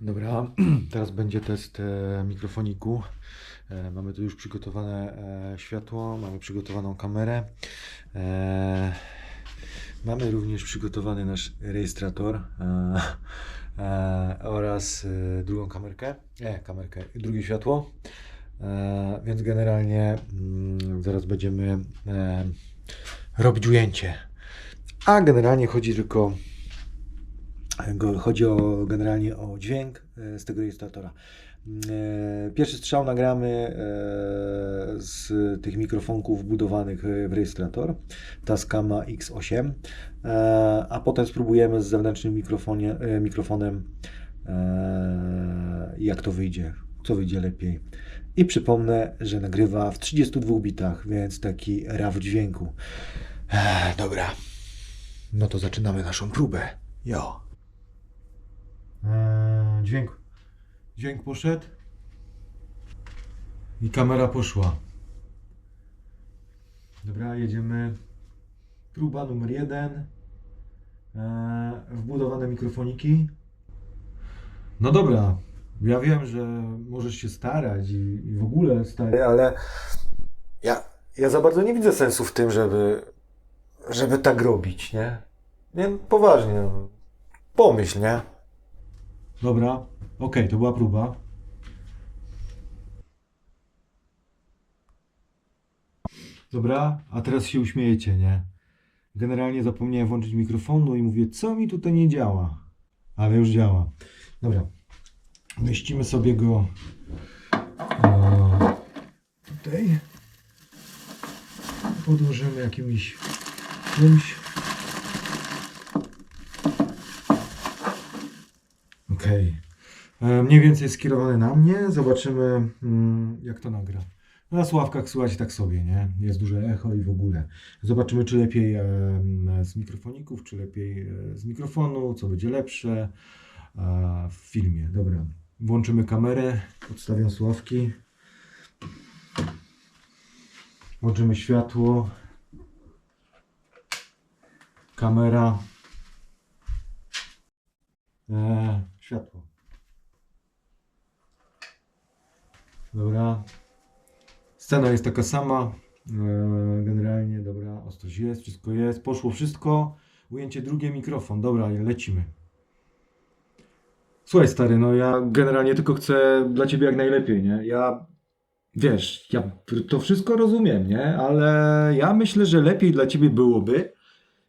Dobra, teraz będzie test e, mikrofoniku. E, mamy tu już przygotowane e, światło, mamy przygotowaną kamerę. Mamy również przygotowany nasz rejestrator oraz drugą kamerkę, nie, kamerkę, drugie światło. Więc generalnie mm, zaraz będziemy robić ujęcie. A generalnie chodzi tylko Chodzi o, generalnie o dźwięk e, z tego rejestratora. E, Pierwszy strzał nagramy e, z tych mikrofonków wbudowanych w rejestrator Tascama X8, e, a potem spróbujemy z zewnętrznym mikrofonem jak to wyjdzie, co wyjdzie lepiej. I przypomnę, że nagrywa w 32 bitach, więc taki raw dźwięku. Dobra, no to zaczynamy naszą próbę. Jo. Eee, dźwięk. Dźwięk poszedł. I kamera poszła. Dobra, jedziemy. Próba numer jeden. Eee, wbudowane mikrofoniki. No dobra. Ja wiem, że możesz się starać i, i w ogóle starać, ale ja, ja za bardzo nie widzę sensu w tym, żeby, żeby tak robić, nie? Nie, poważnie. no. Pomyśl, nie? Dobra, okej, to była próba. Dobra, a teraz się uśmiejecie, nie? Generalnie zapomniałem włączyć mikrofonu i mówię, co mi tutaj nie działa. Ale już działa. Dobra, umieścimy sobie go e, tutaj. Podłożymy jakimś czymś. Okej. E, Mniej więcej skierowany na mnie. Zobaczymy, mm, jak to nagra. Na sławkach słychać tak sobie, nie? Jest duże echo i w ogóle. Zobaczymy, czy lepiej e, z mikrofoników, czy lepiej e, z mikrofonu, co będzie lepsze e, w filmie. Dobra. Włączymy kamerę, podstawiam sławki. Włączymy światło. Kamera. E, światło. Dobra. Scena jest taka sama. E, generalnie, dobra, ostrość jest, wszystko jest. Poszło wszystko. Ujęcie drugie, mikrofon. Dobra, lecimy. Słuchaj, stary, no ja generalnie tylko chcę dla ciebie jak najlepiej, nie? Ja, wiesz, ja to wszystko rozumiem, nie? Ale ja myślę, że lepiej dla ciebie byłoby,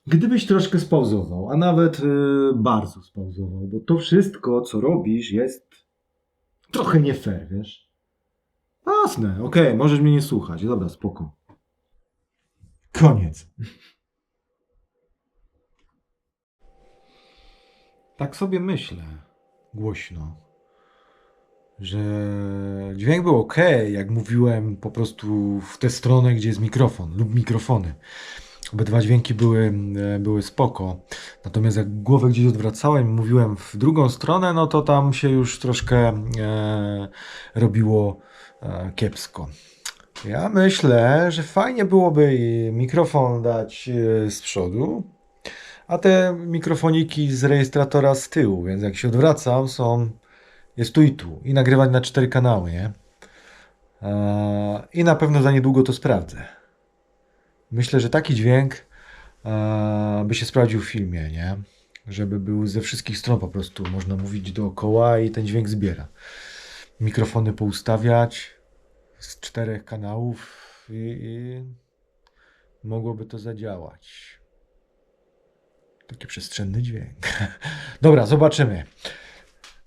Gdybyś troszkę spauzował, a nawet y, bardzo spauzował, bo to wszystko, co robisz, jest trochę nie fair, wiesz? Jasne, okej, możesz mnie nie słuchać. Dobra, spoko. Koniec. Tak sobie myślę, głośno, że dźwięk był ok, jak mówiłem po prostu w tę stronę, gdzie jest mikrofon lub mikrofony. Obydwa dźwięki były, e, były spoko. Natomiast jak głowę gdzieś odwracałem i mówiłem w drugą stronę, no to tam się już troszkę e, robiło e, kiepsko. Ja myślę, że fajnie byłoby mikrofon dać e, z przodu, a te mikrofoniki z rejestratora z tyłu, więc jak się odwracam, są jest tu i tu i nagrywać na cztery kanały, nie? E, I na pewno za niedługo to sprawdzę. Myślę, że taki dźwięk e, by się sprawdził w filmie, nie? Żeby był ze wszystkich stron po prostu, można mówić dookoła i ten dźwięk zbiera. Mikrofony poustawiać z czterech kanałów i, i mogłoby to zadziałać. Taki przestrzenny dźwięk. Dobra, zobaczymy.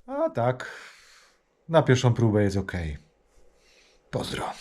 A tak, na pierwszą próbę jest ok. Pozdro.